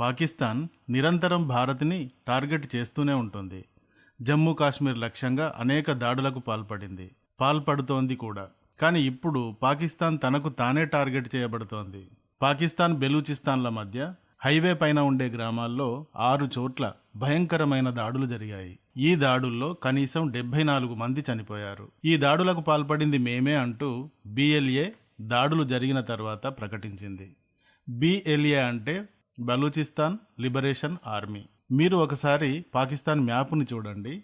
పాకిస్తాన్ నిరంతరం భారత్ని టార్గెట్ చేస్తూనే ఉంటుంది. జమ్మూ కాశ్మీర్ లక్ష్యంగా అనేక దాడులకు పాల్పడింది. పాల్పడుతోంది కూడా. కానీ ఇప్పుడు పాకిస్తాన్ తనకు తానే టార్గెట్ చేయబడుతోంది. పాకిస్తాన్ బెలూచిస్తాన్ల మధ్య హైవే పైన ఉండే గ్రామాల్లో ఆరు చోట్ల భయంకరమైన దాడులు జరిగాయి. ఈ దాడుల్లో కనీసం డెబ్బై నాలుగు మంది చనిపోయారు. ఈ దాడులకు పాల్పడింది మేమే అంటూ బిఎల్ఏ దాడులు జరిగిన తర్వాత ప్రకటించింది. బిఎల్ఏ అంటే బలూచిస్తాన్ లిబరేషన్ ఆర్మీ. మీరు ఒకసారి పాకిస్తాన్ మ్యాప్ని చూడండి.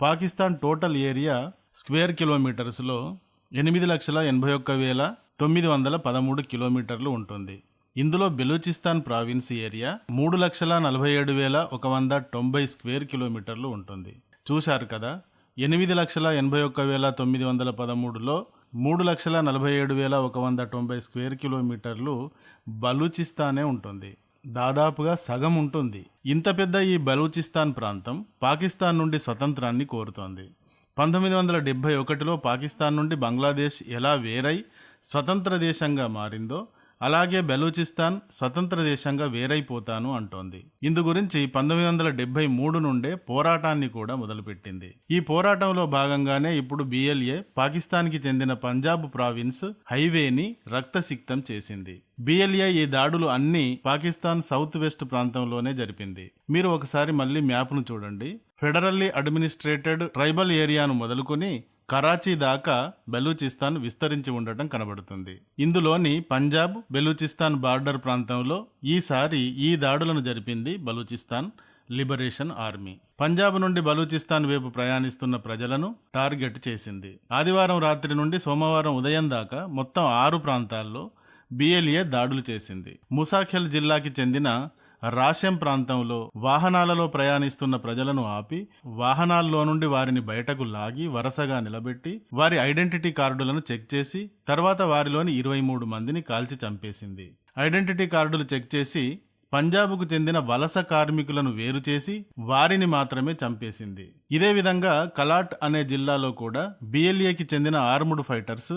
పాకిస్తాన్ టోటల్ ఏరియా స్క్వేర్ కిలోమీటర్స్లో ఎనిమిది లక్షల ఎనభై ఒక్క వేల తొమ్మిది వందల పదమూడు కిలోమీటర్లు ఉంటుంది. ఇందులో బెలూచిస్తాన్ ప్రావిన్స్ ఏరియా మూడు లక్షల నలభై ఏడు వేల ఒక వంద తొంభై స్క్వేర్ కిలోమీటర్లు ఉంటుంది. చూశారు కదా? ఎనిమిది లక్షల ఎనభై ఒక్క వేల తొమ్మిది వందల పదమూడులో మూడు లక్షల నలభై ఏడు వేల ఒక వంద తొంభై స్క్వేర్ కిలోమీటర్లు బలూచిస్తానే ఉంటుంది. దాదాపుగా సగం ఉంటుంది. ఇంత పెద్ద ఈ బలూచిస్తాన్ ప్రాంతం పాకిస్తాన్ నుండి స్వతంత్రాన్ని కోరుతోంది. పంతొమ్మిది వందల డెబ్భై ఒకటిలో పాకిస్తాన్ నుండి బంగ్లాదేశ్ ఎలా వేరై స్వతంత్ర దేశంగా మారిందో అలాగే బెలూచిస్తాన్ స్వతంత్ర దేశంగా వేరైపోతాను అంటోంది. ఇందు గురించి పంతొమ్మిది వందల డెబ్బై మూడు నుండే పోరాటాన్ని కూడా మొదలుపెట్టింది. ఈ పోరాటంలో భాగంగానే ఇప్పుడు బిఎల్ఏ పాకిస్తాన్కి చెందిన పంజాబ్ ప్రావిన్స్ హైవేని రక్తసిక్తం చేసింది. బిఎల్ఏ ఈ దాడులు అన్ని పాకిస్తాన్ సౌత్ వెస్ట్ ప్రాంతంలోనే జరిపింది. మీరు ఒకసారి మళ్ళీ మ్యాప్ను చూడండి. ఫెడరల్లీ అడ్మినిస్ట్రేటెడ్ ట్రైబల్ ఏరియాను మొదలుకొని కరాచీ దాకా బెలూచిస్తాన్ విస్తరించి ఉండటం కనబడుతుంది. ఇందులోని పంజాబ్ బెలూచిస్తాన్ బార్డర్ ప్రాంతంలో ఈసారి ఈ దాడులను జరిపింది బలూచిస్తాన్ లిబరేషన్ ఆర్మీ. పంజాబ్ నుండి బలూచిస్తాన్ వైపు ప్రయాణిస్తున్న ప్రజలను టార్గెట్ చేసింది. ఆదివారం రాత్రి నుండి సోమవారం ఉదయం దాకా మొత్తం ఆరు ప్రాంతాల్లో బిఎల్ఏ దాడులు చేసింది. ముసాఖెల్ జిల్లాకి చెందిన రాశెం ప్రాంతంలో వాహనాలలో ప్రయాణిస్తున్న ప్రజలను ఆపి వాహనాల్లో నుండి వారిని బయటకు లాగి వరుసగా నిలబెట్టి వారి ఐడెంటిటీ కార్డులను చెక్ చేసి తర్వాత వారిలోని ఇరవై మూడు మందిని కాల్చి చంపేసింది. ఐడెంటిటీ కార్డులు చెక్ చేసి పంజాబ్కు చెందిన వలస కార్మికులను వేరు చేసి వారిని మాత్రమే చంపేసింది. ఇదే విధంగా కలాట్ అనే జిల్లాలో కూడా బిఎల్ఏకి చెందిన ఆర్ముడ్ ఫైటర్స్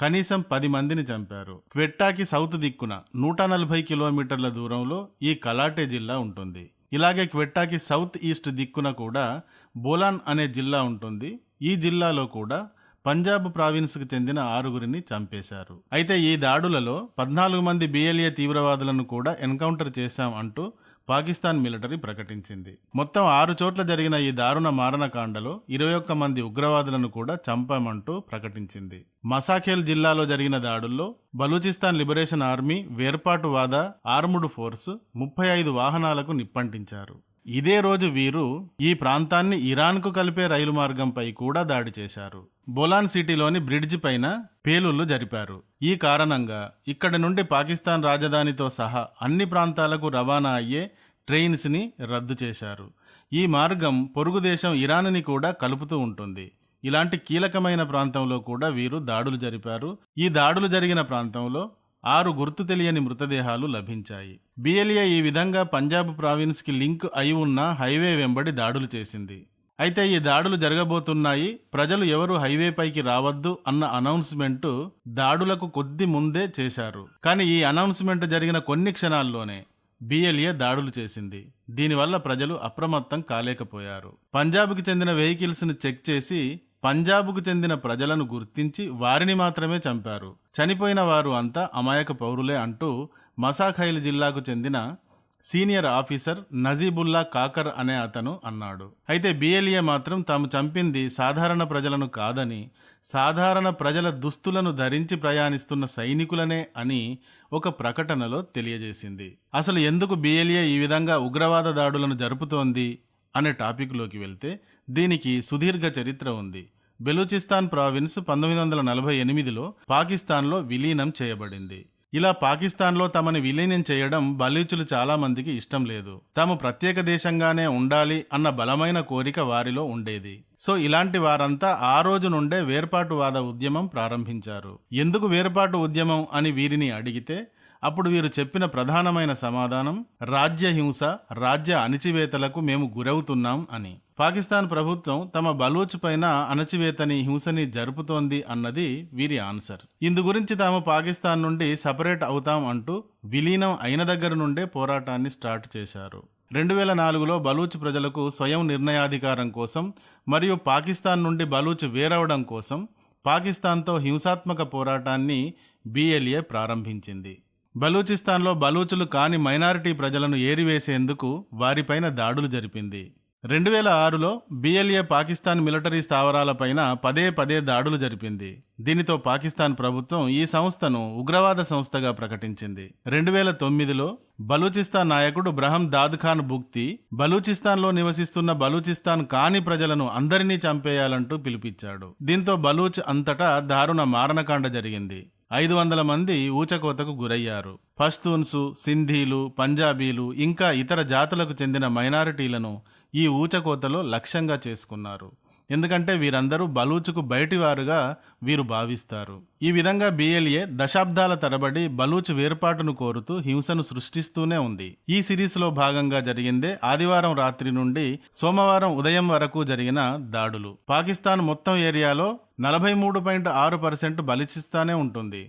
కనీసం పది మందిని చంపారు. క్వెట్టాకి సౌత్ దిక్కున నూట నలభై కిలోమీటర్ల దూరంలో ఈ కలాటే జిల్లా ఉంటుంది. ఇలాగే క్వెట్టాకి సౌత్ ఈస్ట్ దిక్కున కూడా బోలాన్ అనే జిల్లా ఉంటుంది. ఈ జిల్లాలో కూడా పంజాబ్ ప్రావిన్స్కు చెందిన ఆరుగురిని చంపేశారు. అయితే ఈ దాడులలో పద్నాలుగు మంది బిఎల్ఏ తీవ్రవాదులను కూడా ఎన్కౌంటర్ చేశాం అంటూ పాకిస్తాన్ మిలిటరీ ప్రకటించింది. మొత్తం ఆరు చోట్ల జరిగిన ఈ దారుణ మారణకాండలో ఇరవై ఒక్క మంది ఉగ్రవాదులను కూడా చంపామంటూ ప్రకటించింది. మసాఖేల్ జిల్లాలో జరిగిన దాడుల్లో బలూచిస్తాన్ లిబరేషన్ ఆర్మీ వేర్పాటువాద ఆర్ముడ్ ఫోర్స్ ముప్పై ఐదు వాహనాలకు నిప్పంటించారు. ఇదే రోజు వీరు ఈ ప్రాంతాన్ని ఇరాన్కు కలిపే రైలు మార్గంపై కూడా దాడి చేశారు. బొలాన్ సిటీలోని బ్రిడ్జ్ పైన పేలుళ్ళు జరిపారు. ఈ కారణంగా ఇక్కడి నుండి పాకిస్తాన్ రాజధానితో సహా అన్ని ప్రాంతాలకు రవాణా అయ్యే ట్రైన్స్ని రద్దు చేశారు. ఈ మార్గం పొరుగు దేశం ఇరాన్ని కూడా కలుపుతూ ఉంటుంది. ఇలాంటి కీలకమైన ప్రాంతంలో కూడా వీరు దాడులు జరిపారు. ఈ దాడులు జరిగిన ప్రాంతంలో ఆరు గుర్తు తెలియని మృతదేహాలు లభించాయి. బిఎల్ఏ ఈ విధంగా పంజాబ్ ప్రావిన్స్కి లింక్ అయి ఉన్న హైవే వెంబడి దాడులు చేసింది. అయితే ఈ దాడులు జరగబోతున్నాయి. ప్రజలు ఎవరు హైవే పైకి రావద్దు అన్న అనౌన్స్మెంట్ దాడులకు కొద్ది ముందే చేశారు. కానీ ఈ అనౌన్స్మెంట్ జరిగిన కొన్ని క్షణాల్లోనే బిఎల్ఏ దాడులు చేసింది. దీనివల్ల ప్రజలు అప్రమత్తం కాలేకపోయారు. పంజాబ్కి చెందిన వెహికల్స్ని చెక్ చేసి పంజాబ్కు చెందిన ప్రజలను గుర్తించి వారిని మాత్రమే చంపారు. చనిపోయిన వారు అంతా అమాయక పౌరులే అంటూ మసాఖైల్ జిల్లాకు చెందిన సీనియర్ ఆఫీసర్ నజీబుల్లా కాకర్ అనే అతను అన్నాడు. అయితే బిఎల్ఏ మాత్రం తాము చంపింది సాధారణ ప్రజలను కాదని సాధారణ ప్రజల దుస్తులను ధరించి ప్రయాణిస్తున్న సైనికులనే అని ఒక ప్రకటనలో తెలియజేసింది. అసలు ఎందుకు బిఎల్ఏ ఈ విధంగా ఉగ్రవాద దాడులను జరుపుతోంది అనే టాపిక్లోకి వెళ్తే దీనికి సుదీర్ఘ చరిత్ర ఉంది. బెలూచిస్తాన్ ప్రావిన్స్ పంతొమ్మిది వందల నలభై ఎనిమిదిలో పాకిస్తాన్లో విలీనం చేయబడింది. ఇలా పాకిస్తాన్లో తమని విలీనం చేయడం బలీచులు చాలామందికి ఇష్టం లేదు. తాము ప్రత్యేక దేశంగానే ఉండాలి అన్న బలమైన కోరిక వారిలో ఉండేది. సో ఇలాంటి వారంతా ఆ రోజు నుండే వేర్పాటువాద ఉద్యమం ప్రారంభించారు. ఎందుకు వేర్పాటు ఉద్యమం అని వీరిని అడిగితే అప్పుడు వీరు చెప్పిన ప్రధానమైన సమాధానం రాజ్య హింస రాజ్య అణిచివేతలకు మేము గురవుతున్నాం అని. పాకిస్తాన్ ప్రభుత్వం తమ బలూచ్ పైన అణచివేతని హింసని జరుపుతోంది అన్నది వీరి ఆన్సర్. ఇందు గురించి తాము పాకిస్తాన్ నుండి సపరేట్ అవుతాం అంటూ విలీనం అయిన దగ్గర నుండే పోరాటాన్ని స్టార్ట్ చేశారు. రెండు వేల నాలుగులో బలూచ్ ప్రజలకు స్వయం నిర్ణయాధికారం కోసం మరియు పాకిస్తాన్ నుండి బలూచ్ వేరవడం కోసం పాకిస్తాన్తో హింసాత్మక పోరాటాన్ని బిఎల్ఏ ప్రారంభించింది. బలూచిస్తాన్లో బలూచులు కాని మైనారిటీ ప్రజలను ఏరివేసేందుకు వారిపైన దాడులు జరిపింది. రెండు వేల ఆరులో బిఎల్ఏ పాకిస్తాన్ మిలిటరీ స్థావరాలపైన పదే పదే దాడులు జరిపింది. దీనితో పాకిస్తాన్ ప్రభుత్వం ఈ సంస్థను ఉగ్రవాద సంస్థగా ప్రకటించింది. రెండు వేల తొమ్మిదిలో బలూచిస్తాన్ నాయకుడు బ్రహం దాద్ ఖాన్ బుక్తి బలూచిస్తాన్లో నివసిస్తున్న బలూచిస్తాన్ కాని ప్రజలను అందరినీ చంపేయాలంటూ పిలిపించాడు. దీంతో బలూచ్ అంతటా దారుణ మారణకాండ జరిగింది. ఐదు వందల మంది ఊచకోతకు గురయ్యారు. పస్తూన్సు సింధీలు పంజాబీలు ఇంకా ఇతర జాతులకు చెందిన మైనారిటీలను ఈ ఊచకోతలో లక్ష్యంగా చేసుకున్నారు. ఎందుకంటే వీరందరూ బలూచుకు బయటివారుగా వీరు భావిస్తారు. ఈ విధంగా బిఎల్ఏ దశాబ్దాల తరబడి బలూచ్ వేర్పాటును కోరుతూ హింసను సృష్టిస్తూనే ఉంది. ఈ సిరీస్లో భాగంగా జరిగిందే ఆదివారం రాత్రి నుండి సోమవారం ఉదయం వరకు జరిగిన దాడులు. పాకిస్తాన్ మొత్తం ఏరియాలో నలభై మూడు పాయింట్ ఆరు పర్సెంట్ బలిచిస్తానే ఉంటుంది.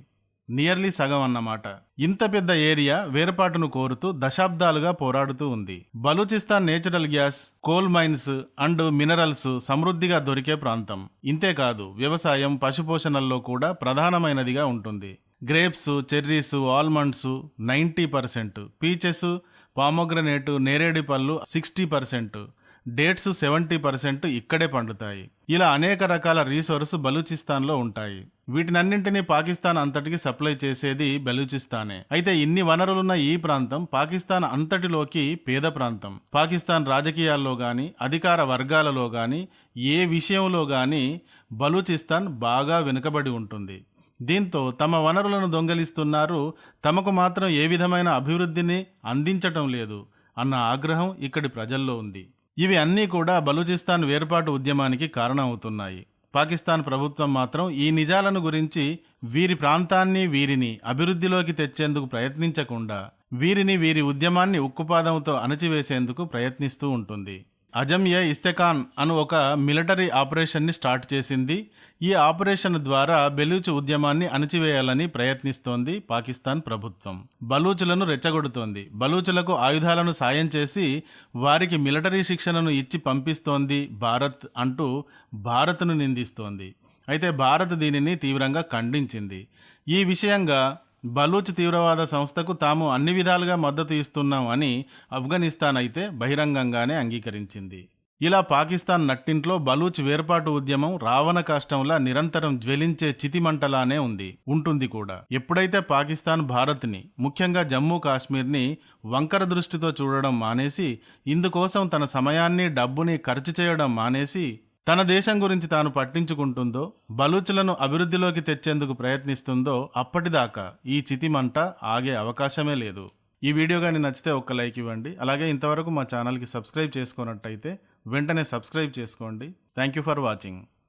నియర్లీ సగం అన్నమాట. ఇంత పెద్ద ఏరియా వేర్పాటును కోరుతూ దశాబ్దాలుగా పోరాడుతూ ఉంది. Balochistan natural gas coal mines and minerals సమృద్ధిగా దొరికే ప్రాంతం. ఇంతేకాదు వ్యవసాయం పశుపోషణల్లో కూడా ప్రధానమైనదిగా ఉంటుంది. Grapes cherries almonds ninety percent peaches pomegranate Neredi పళ్ళు sixty percent dates seventy percent ఇక్కడే పండుతాయి. ఇలా అనేక రకాల రీసోర్స్ బలూచిస్తాన్లో ఉంటాయి. వీటినన్నింటినీ పాకిస్తాన్ అంతటికి సప్లై చేసేది బలూచిస్తానే. అయితే ఇన్ని వనరులున్న ఈ ప్రాంతం పాకిస్తాన్ అంతటిలోకి పేద ప్రాంతం. పాకిస్తాన్ రాజకీయాల్లో గాని అధికార వర్గాలలో గాని ఏ విషయంలో గాని బలూచిస్తాన్ బాగా వెనుకబడి ఉంటుంది. దీంతో తమ వనరులను దొంగలిస్తున్నారు తమకు మాత్రం ఏ విధమైన అభివృద్ధిని అందించటం లేదు అన్న ఆగ్రహం ఇక్కడి ప్రజల్లో ఉంది. ఇవి అన్నీ కూడా బలూచిస్తాన్ వేర్పాటు ఉద్యమానికి కారణమవుతున్నాయి. పాకిస్తాన్ ప్రభుత్వం మాత్రం ఈ నిజాలను గురించి వీరి ప్రాంతాన్ని వీరిని అభివృద్ధిలోకి తెచ్చేందుకు ప్రయత్నించకుండా వీరిని వీరి ఉద్యమాన్ని ఉక్కుపాదంతో అణచివేసేందుకు ప్రయత్నిస్తూ ఉంటుంది. అజమ్ ఏ ఇస్తెఖాన్ అను ఒక మిలిటరీ ఆపరేషన్ని స్టార్ట్ చేసింది. ఈ ఆపరేషన్ ద్వారా బెలూచ్ ఉద్యమాన్ని అణచివేయాలని ప్రయత్నిస్తోంది పాకిస్తాన్ ప్రభుత్వం. బలూచులను రెచ్చగొడుతోంది. బలూచులకు ఆయుధాలను సాయం చేసి వారికి మిలిటరీ శిక్షణను ఇచ్చి పంపిస్తోంది భారత్ అంటూ భారత్ను నిందిస్తోంది. అయితే భారత్ దీనిని తీవ్రంగా ఖండించింది. ఈ విషయంగా బలూచ్ తీవ్రవాద సంస్థకు తాము అన్ని విధాలుగా మద్దతు ఇస్తున్నాం అని ఆఫ్ఘనిస్తాన్ అయితే బహిరంగంగానే అంగీకరించింది. ఇలా పాకిస్తాన్ నట్టింట్లో బలూచ్ వేర్పాటు ఉద్యమం రావణ కాష్టంలా నిరంతరం జ్వలించే చితిమంటలానే ఉంది ఉంటుంది కూడా. ఎప్పుడైతే పాకిస్తాన్ భారత్ని ముఖ్యంగా జమ్మూ కాశ్మీర్ని వంకర దృష్టితో చూడడం మానేసి ఇందుకోసం తన సమయాన్ని డబ్బుని ఖర్చు చేయడం మానేసి తన దేశం గురించి తాను పట్టించుకుంటుందో బలూచులను అభివృద్ధిలోకి తెచ్చేందుకు ప్రయత్నిస్తుందో అప్పటిదాకా ఈ చితిమంట ఆగే అవకాశమే లేదు. ఈ వీడియో కానీ నచ్చితే ఒక్క లైక్ ఇవ్వండి. అలాగే ఇంతవరకు మా ఛానల్కి సబ్స్క్రైబ్ చేసుకున్నట్టయితే వెంటనే సబ్స్క్రైబ్ చేసుకోండి. Thank you for watching.